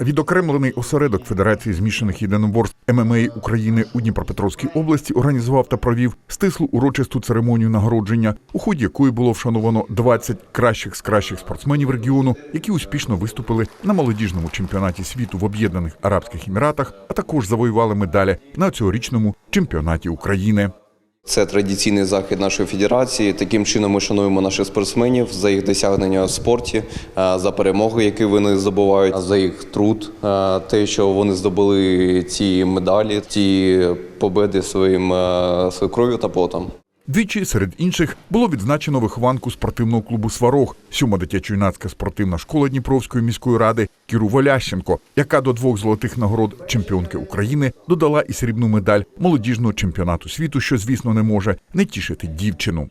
Відокремлений осередок Федерації змішаних єдиноборств ММА України у Дніпропетровській області організував та провів стислу урочисту церемонію нагородження, у ході якої було вшановано 20 кращих з кращих спортсменів регіону, які успішно виступили на молодіжному чемпіонаті світу в Об'єднаних Арабських Еміратах, а також завоювали медалі на цьогорічному чемпіонаті України. Це традиційний захід нашої федерації. Таким чином ми шануємо наших спортсменів за їх досягнення в спорті, е, за перемоги, які вони здобувають, за їх труд, е, те, що вони здобули ці медалі, ці победи своїм е, своєю кров'ю та потом. Двічі серед інших було відзначено вихованку спортивного клубу Сварог, сьома дитячо-юнацька спортивна школа Дніпровської міської ради Кіру Волященко, яка до двох золотих нагород чемпіонки України додала і срібну медаль молодіжного чемпіонату світу, що звісно не може не тішити дівчину.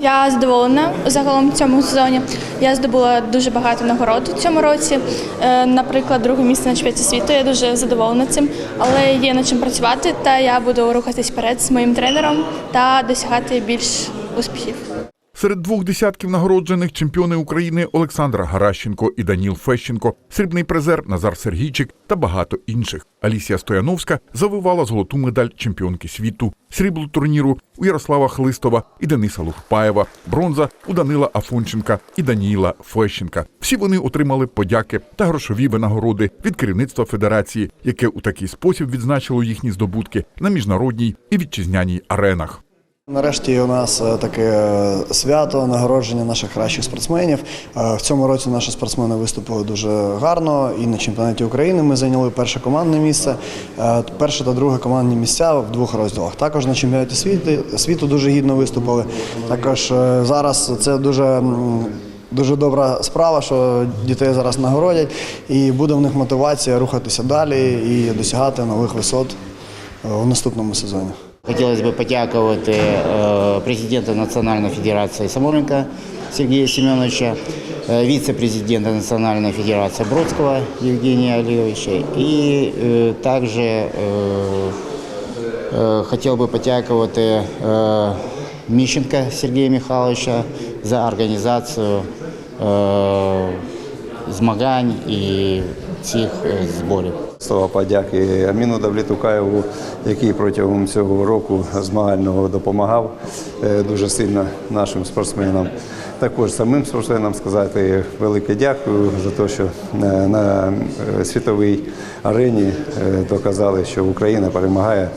Я задоволена загалом в цьому сезоні. Я здобула дуже багато нагород у цьому році. Е, Наприклад, друге місце на чемпіонаті світу. Я дуже задоволена цим, але є над чим працювати. Та я буду рухатись вперед з моїм тренером та досягати більш успіхів. Серед двох десятків нагороджених чемпіони України Олександра Гаращенко і Даніл Фещенко, срібний призер Назар Сергійчик та багато інших. Алісія Стояновська завивала золоту медаль чемпіонки світу, срібло турніру у Ярослава Хлистова і Дениса Лухпаєва, бронза у Данила Афонченка і Даніїла Фещенка. Всі вони отримали подяки та грошові винагороди від керівництва федерації, яке у такий спосіб відзначило їхні здобутки на міжнародній і вітчизняній аренах. Нарешті у нас е, таке е, свято нагородження наших кращих спортсменів. Е, В цьому році наші спортсмени виступили дуже гарно. І на чемпіонаті України ми зайняли перше командне місце, перше та друге командні місця в двох розділах. Також на чемпіонаті світу, дуже гідно виступили. Також зараз це дуже. Дуже добра справа, що дітей зараз нагородять, і буде в них мотивація рухатися далі і досягати нових висот у наступному сезоні. Хотілося б подякувати е, президенту Національної федерації Самойленка Сергія Семеновича, е, віце-президента Національної федерації Бродського Євгенія Олеговича і е, також е, е, хотів би подякувати е, Міщенка Сергія Михайловича за організацію е, змагань і цих е, зборів. Слова подяки Аміну Давлітукаєву, який протягом цього року змагального допомагав е, дуже сильно нашим спортсменам. Також самим спортсменам сказати велике дякую за те, що е, на е, світовій арені доказали, що Україна перемагає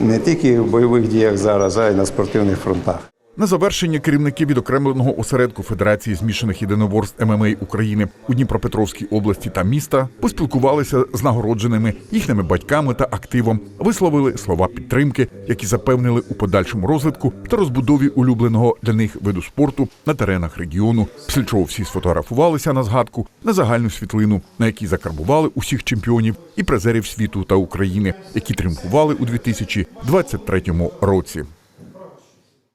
не тільки в бойових діях зараз, а й на спортивних фронтах. На завершення керівники відокремленого осередку Федерації змішаних єдиноборств ММА України у Дніпропетровській області та міста поспілкувалися з нагородженими їхніми батьками та активом, висловили слова підтримки, які запевнили у подальшому розвитку та розбудові улюбленого для них виду спорту на теренах регіону. Після чого всі сфотографувалися на згадку на загальну світлину, на якій закарбували усіх чемпіонів і призерів світу та України, які тріумфували у 2023 році.